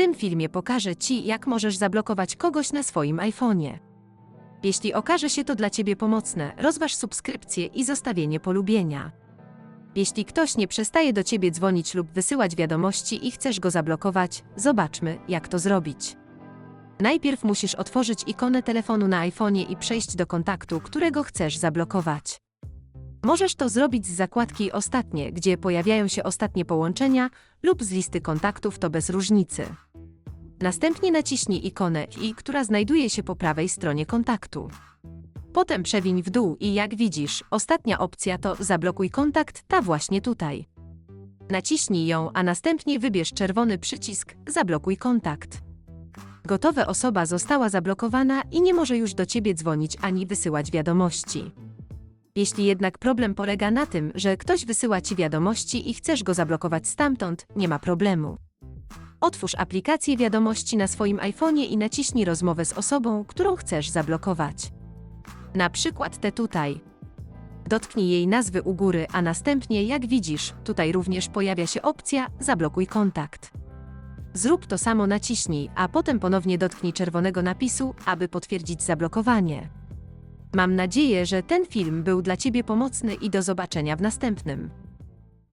tym filmie pokażę Ci, jak możesz zablokować kogoś na swoim iPhone'ie. Jeśli okaże się to dla Ciebie pomocne, rozważ subskrypcję i zostawienie polubienia. Jeśli ktoś nie przestaje do Ciebie dzwonić lub wysyłać wiadomości i chcesz go zablokować, zobaczmy, jak to zrobić. Najpierw musisz otworzyć ikonę telefonu na iPhone'ie i przejść do kontaktu, którego chcesz zablokować. Możesz to zrobić z zakładki Ostatnie, gdzie pojawiają się ostatnie połączenia, lub z listy kontaktów, to bez różnicy. Następnie naciśnij ikonę i, która znajduje się po prawej stronie kontaktu. Potem przewiń w dół i jak widzisz, ostatnia opcja to Zablokuj kontakt, ta właśnie tutaj. Naciśnij ją, a następnie wybierz czerwony przycisk Zablokuj kontakt. Gotowe osoba została zablokowana i nie może już do ciebie dzwonić ani wysyłać wiadomości. Jeśli jednak problem polega na tym, że ktoś wysyła ci wiadomości i chcesz go zablokować stamtąd, nie ma problemu. Otwórz aplikację wiadomości na swoim iPhone'ie i naciśnij rozmowę z osobą, którą chcesz zablokować. Na przykład tę tutaj. Dotknij jej nazwy u góry, a następnie, jak widzisz, tutaj również pojawia się opcja Zablokuj kontakt. Zrób to samo naciśnij, a potem ponownie dotknij czerwonego napisu, aby potwierdzić zablokowanie. Mam nadzieję, że ten film był dla Ciebie pomocny i do zobaczenia w następnym.